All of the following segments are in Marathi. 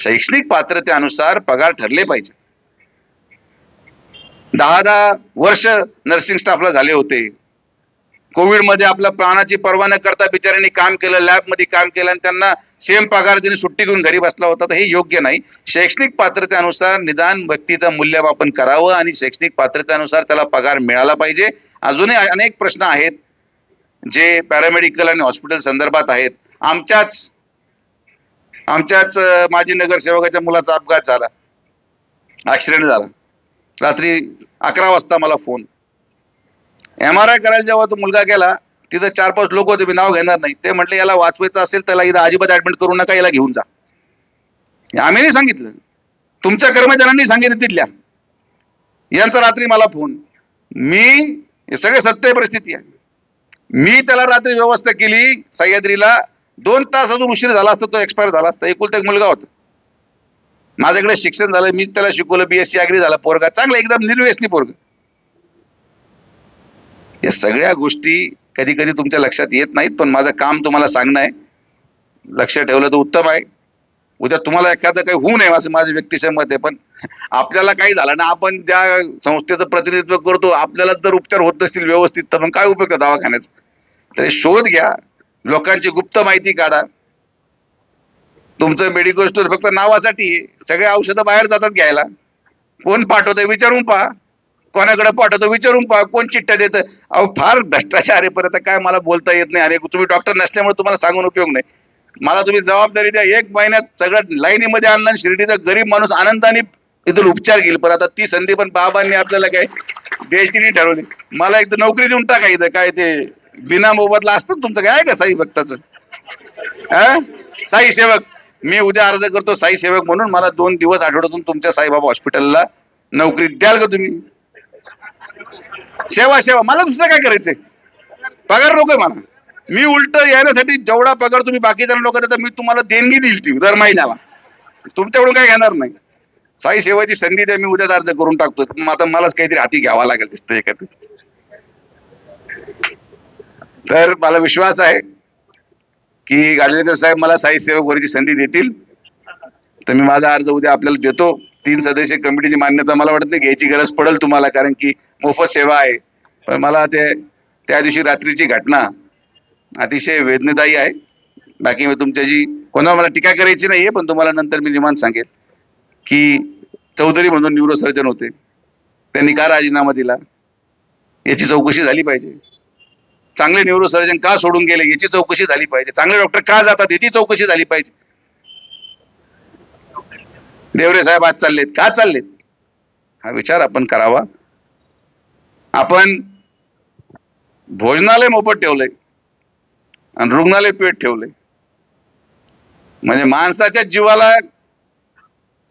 शैक्षणिक पात्रतेनुसार पगार ठरले पाहिजे. दहा दहा वर्ष नर्सिंग स्टाफला झाले होते. कोविडमध्ये आपल्या प्राणाची पर्वा न करता बिचाऱ्यांनी काम केलं लॅबमध्ये काम केलं आणि त्यांना सेम पगार देऊन सुट्टी घेऊन घरी बसला होता तर हे योग्य नाही. शैक्षणिक पात्रतेनुसार निदान व्यक्तीचं मूल्यमापन करावं आणि शैक्षणिक पात्रतेनुसार त्याला पगार मिळाला पाहिजे. अजूनही अनेक प्रश्न आहेत जे पॅरामेडिकल आणि हॉस्पिटल संदर्भात आहेत. आमच्याच आमच्याच माजी नगरसेवकाच्या मुलाचा अपघात झाला. ऍक्सिडेंट झाला. रात्री अकरा वाजता मला फोन एम आर आय करायला जेव्हा तो मुलगा गेला तिथं चार पाच लोक होते मी नाव घेणार नाही. ते म्हटले याला वाचवायचं असेल त्याला इथं अजिबात ऍडमिट करू नका याला घेऊन जा. आम्ही नाही सांगितलं. तुमच्या कर्मचाऱ्यांनी सांगितलं तिथल्या. यांचा रात्री मला फोन मी सगळे सत्य परिस्थिती आहे. मी त्याला रात्री व्यवस्था केली सह्याद्रीला दोन तास अजून उशीर झाला असता तो एक्सपायर झाला असता. एकुलता एक मुलगा होता. माझ्याकडे शिक्षण झालं मीच त्याला शिकवलं बीएससी अग्री झाला पोरगा चांगला एकदम निर्व्यसनी पोरगा. या सगळ्या गोष्टी कधी कधी तुमच्या लक्षात येत नाहीत पण माझं काम तुम्हाला सांगणं आहे. लक्ष ठेवलं तर उत्तम आहे. उद्या तुम्हाला एखादं काही होऊ नये असं माझं व्यक्तिशय मत आहे पण आपल्याला काही झालं ना आपण ज्या संस्थेचं प्रतिनिधित्व करतो आपल्याला जर उपचार होत नसतील व्यवस्थित तर मग काय उपयोग दवाखान्याचा? तरी शोध घ्या. लोकांची गुप्त माहिती काढा. तुमचं मेडिकल स्टोर फक्त नावासाठी सगळे औषधं बाहेर जातात घ्यायला. कोण पाठवतं विचारून पहा. कोणाकडे पाठवतो विचारून पहा. कोण चिठ्ठ्या देतं अहो फार भ्रष्टाचार आहे काय मला बोलता येत नाही. आणि तुम्ही डॉक्टर नसल्यामुळे तुम्हाला सांगून उपयोग नाही. मला तुम्ही जबाबदारी द्या. एक महिन्यात सगळं लाईनीमध्ये आणलं शिर्डीचा गरीब माणूस आनंदाने इथून उपचार घेईल. पण आता ती संधी पण बाबांनी आपल्याला काय द्यायची नाही ठरवली. मला एक तर नोकरी देऊन टाका इथं. काय ते बिना मोबदला असतं तुमचं काय आहे का साई भक्ताचं? हा? साई सेवक. मी उद्या अर्ज करतो साई सेवक म्हणून. मला दोन दिवस आठवड्यातून तुमच्या साईबाबा हॉस्पिटलला नोकरी द्याल का तुम्ही? सेवा सेवा. मला दुसरं काय करायचंय? पगार नकोय मला. मी उलट येण्यासाठी जेवढा पगार तुम्ही बाकीच्या लोक देता मी तुम्हाला देणगी देईल ती दर महिन्याला. तुमच्याकडून काय घेणार नाही. साई सेवाची संधी द्या. मी उद्याच अर्ज करून टाकतो पण आता मलाच काहीतरी हाती घ्यावा लागेल दिसतं एखादं. तर मला विश्वास आहे की गाडगेकर साहेब मला साई सेवक होण्याची संधी देतील. तर मी माझा अर्ज उद्या आपल्याला देतो. तीन सदस्य कमिटीची मान्यता मला वाटत नाही घ्यायची गरज पडेल तुम्हाला कारण की मोफत सेवा आहे. पण मला ते त्या दिवशी रात्रीची घटना अतिशय वेदनादायी आहे. बाकी मी तुमच्याशी कोणाला मला टीका करायची नाही आहे पण तुम्हाला नंतर मी निमान सांगेल की चौधरी म्हणून न्यूरोसर्जन होते. त्यांनी का राजीनामा दिला? याची चौकशी झाली पाहिजे. चांगले न्यूरोसर्जन का सोडून गेले? याची चौकशी झाली पाहिजे. चांगले डॉक्टर का जातात? याची चौकशी झाली पाहिजे. देवरे साहेब आज चाललेत. का चाललेत? हा विचार आपण करावा. आपण भोजनालय मोफत ठेवलंय आणि रुग्णालय पेट ठेवलंय. म्हणजे माणसाच्या जीवाला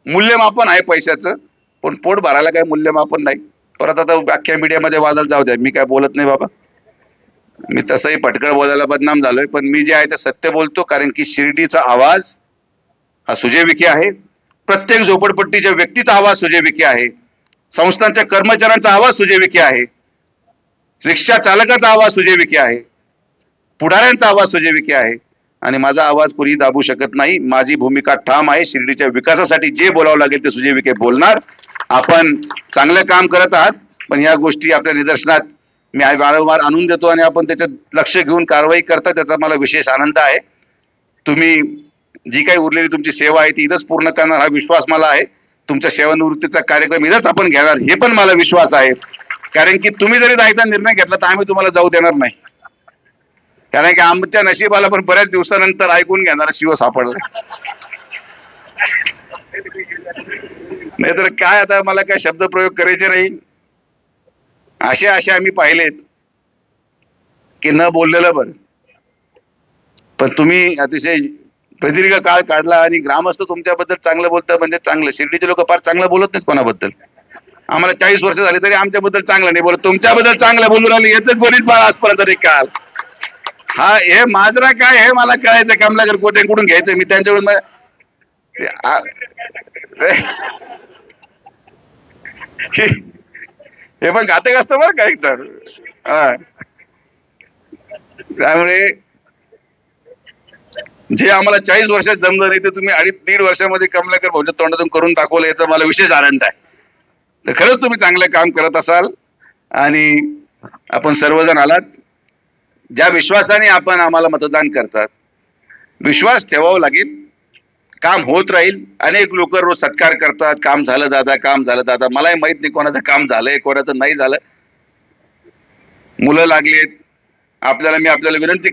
मूल्यमापन आहे पैशाचं पण पोट भरायला काय मूल्यमापन नाही. परत आता अख्ख्या मीडियामध्ये वादाला जाऊ द्या. मी काय बोलत नाही बाबा. मी तसंही पटकळ बोलायला बदनाम झालोय पण मी जे आहे ते सत्य बोलतो कारण की शिर्डीचा आवाज हा सुजय विखे आहे. प्रत्येक झोपडपट्टीच्या व्यक्तीचा आवाज सुजय विखे आहे. संस्थांच्या कर्मचाऱ्यांचा आवाज सुजय विखे आहे. रिक्षा चालकाचा आवाज सुजय विखे आहे. पुढाऱ्यांचा आवाज सुजय विखे आहे. आणि माझा आवाज कोणी दाबू शकत नाही. माझी भूमिका ठाम आहे. शिर्डीच्या विकासासाठी जे बोलावं लागेल ते सुजय विखे बोलणार. आपण चांगलं काम करत आहात पण या गोष्टी आपल्या निदर्शनात मी वारंवार आणून देतो आणि आपण त्याच्यात लक्ष घेऊन कारवाई करता त्याचा मला विशेष आनंद आहे. तुम्ही जी काही उरलेली तुमची सेवा आहे ती इथंच पूर्ण करणार हा विश्वास मला आहे. तुमच्या सेवानिवृत्तीचा कार्यक्रम इथंच आपण घेणार हे पण मला विश्वास आहे. कारण की तुम्ही जरी जायचा निर्णय घेतला तर आम्ही तुम्हाला जाऊ देणार नाही. कारण की आमच्या नशिबाला पण बऱ्याच दिवसानंतर ऐकून घेणारा शिव सापडला. नाहीतर काय आता मला काय शब्द प्रयोग करायचे नाही? असे असे आम्ही पाहिलेत की न बोललेलं बरं. पण तुम्ही अतिशय प्रदीर्घ काळ काढला आणि ग्रामस्थ तुमच्याबद्दल चांगलं बोलतं म्हणजे चांगलं. शिर्डीचे लोक फार चांगलं बोलत नाहीत कोणाबद्दल. आम्हाला चाळीस वर्ष झाले तरी आमच्याबद्दल चांगलं नाही बोलत. तुमच्याबद्दल चांगलं बोलून राहिले याच बरीच बाळ आजपर्यंत तरी काल. हा हे माजरा काय हे मला कळायचं कमलाकर कोट्यांकडून घ्यायचं मी त्यांच्याकडून मग- हे पण घातक असतं बरं का एकतर. हा. त्यामुळे जे आम्हाला चाळीस वर्षात जमलं नाही ते तुम्ही अडीच दीड वर्षामध्ये कमलाकर भाऊच्या तोंडातून करून दाखवलं याचा मला विशेष आनंद आहे. तर खरंच तुम्ही चांगलं काम करत असाल आणि आपण सर्वजण आलात. ज्या विश्वासाने आपण आम्हाला मतदान करतात विश्वास ठेवावा लागेल. काम होत राहील. अनेक लोक रोज सत्कार करतात. काम झालं दादा काम झालं दादा. मलाही माहीत नाही कोणाचं काम झालंय कोणाचं नाही झालं. मुलं लागलीत. आपल्याला मी आपल्याला विनंती